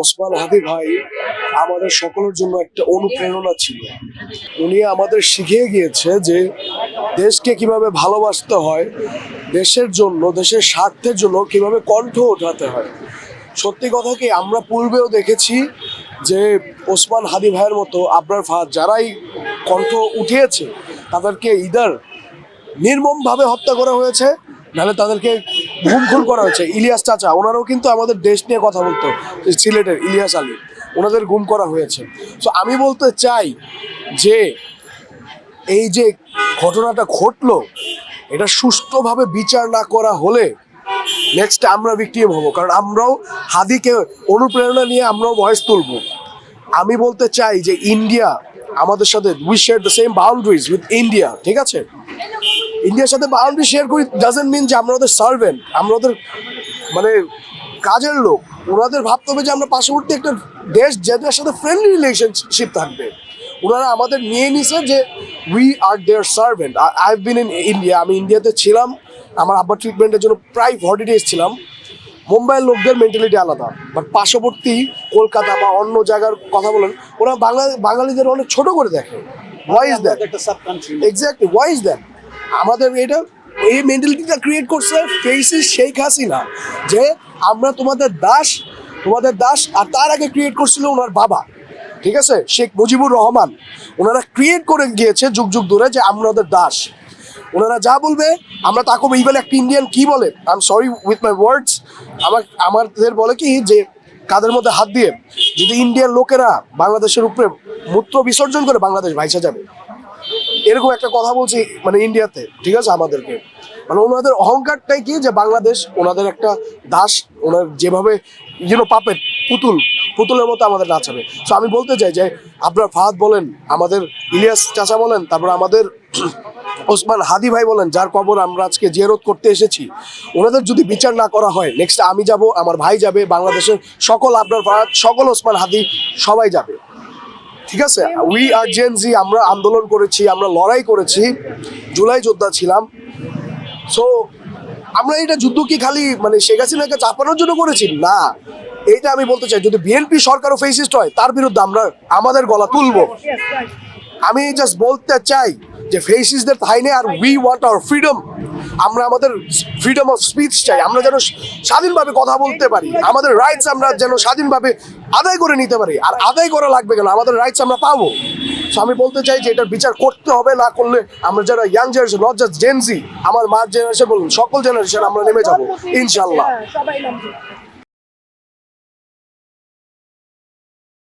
ওসমান হাদি ভাই আমাদের সকলের জন্য একটা অনুপ্রেরণা ছিল। উনি আমাদের শিখিয়ে গিয়েছে যে দেশকে কীভাবে ভালোবাসতে হয়, দেশের জন্য, দেশের স্বার্থের জন্য কীভাবে কণ্ঠ ওঠাতে হয়। সত্যি কথা কি, আমরা পূর্বেও দেখেছি যে ওসমান হাদি ভাইয়ের মতো আবরার ফাহাদ যারাই কণ্ঠ উঠিয়েছে, তাদেরকে ইদার নির্মমভাবে হত্যা করা হয়েছে, নাহলে তাদেরকে ঘুম খুন করা হয়েছে। ইলিয়াস চাচা, ওনারাও কিন্তু আমাদের দেশ নিয়ে কথা বলতো সিলেটের ইলিয়াস আলী। ওনাদের গুম করা হয়েছে। সো আমি বলতে চাই যে, এই যে ঘটনাটা ঘটলো, এটা সুষ্ঠুভাবে বিচার না করা হলে নেক্সট আমরা ভিক্টিম হব। কারণ আমরাও হাদিকে অনুপ্রেরণা নিয়ে আমরাও ভয়েস তুলব। আমি বলতে চাই যে ইন্ডিয়া আমাদের সাথে we share the same boundaries with India ঠিক আছে? ইন্ডিয়ার সাথে বাউন্ডারি শেয়ার করি ডাজেন্ট মিন যে আমরা ওদের সার্ভেন্ট আমরা ওদের মানে কাজের লোক। ওনাদের ভাবতে হবে যে আমরা পার্শ্ববর্তী একটা দেশ যাদের সাথে ফ্রেন্ডলি রিলেশনশিপ থাকবে। ওনারা আমাদের নিয়ে নিছে যে we are their servant I have been in India আমি ইন্ডিয়াতে ছিলাম আমার আব্বার ট্রিটমেন্টের জন্য প্রায় ফর্টি ডেজ ছিলাম। মুম্বাইয়ের লোকদের মেন্টালিটি আলাদা। বাট পার্শ্ববর্তী কলকাতা বা অন্য জায়গার কথা বলেন ওরা বাংলা বাঙালিদের অনেক ছোট করে দেখে। Why is that exactly why is that আমাদের এটা, এই মেন্টালিটিটা ক্রিয়েট করছে ফেসিস শেখ হাসিনা, যে আমরা তোমাদের দাস তোমাদের দাস, আর তার আগে ক্রিয়েট করছিল ওনার বাবা, ঠিক আছে? শেখ মুজিবুর রহমান। ওনারা ক্রিয়েট করে গিয়েছে যুগ যুগ ধরে যে আমরা ওদের দাস। ওনারা যা বলবে, আমরা তা করব ইভেন একটা ইন্ডিয়ান কি বলে? I am sorry with my words আমার, আমাদের বলে কি যে, কাদের মধ্যে হাত দিয়ে? যদি ইন্ডিয়ান লোকেরা বাংলাদেশের উপরে মূত্র বিসর্জন করে, বাংলাদেশ ভাইসা যাবে। এরকম একটা কথা বলছি মানে ইন্ডিয়াতে ঠিক আছে, আমাদেরকে। মানে ওনাদের অহংকারটাই কি যে বাংলাদেশ ওনাদের একটা দাস, ওনার যেভাবে ইউনো পাপেট পুতুল, পুতুলের মতো আমাদের নাচাবে। সো আমি বলতে চাই যে আপনার ফাহাদ বলেন, আমাদের ইলিয়াস চাচা বলেন, তারপর আমাদের ওসমান হাদি ভাই বলেন, যার কবর আমরা আজকে জিয়ারত করতে এসেছি, ওনাদের যদি বিচার না করা হয় নেক্সট আমি যাব, আমার ভাই যাবে, বাংলাদেশের সকল আপনার ফাহাদ, সকল ওসমান হাদি সবাই যাবে। ঠিক আছে? উই আর জেন জি আমরা আন্দোলন করেছি আমরা লড়াই করেছি জুলাই যোদ্ধা ছিলাম। সো আমরা এটা যুদ্ধ কি খালি মানে শেখ হাসিনাকে চাপানোর জন্য করেছি? না। এইটা আমি বলতে চাই যদি বিএনপি সরকারও ফেসিস্ট হয় তার বিরুদ্ধে আমরা আমাদের গলা তুলবো। আমি জাস্ট বলতে চাই যে ফেসিসদের তাই নেই আর উই ওয়ান্ট আওয়ার ফ্রিডম আমরা আমাদের ফ্রিডম অফ স্পিচ চাই, আমরা যেন স্বাধীনভাবে কথা বলতে পারি। আমাদের রাইটস আমরা যেন স্বাধীনভাবে আদায় করে নিতে পারি। আর আদায় করা লাগবে কেন? আমাদের রাইটস আমরা পাবো। সো আমি বলতে চাই যে এটার বিচার করতে হবে, না করলে আমরা যারা young generation not just Gen Z আমার মার জেনারেশন বলুন, সকল জেনারেশন আমরা নেমে যাব ইনশাল্লাহ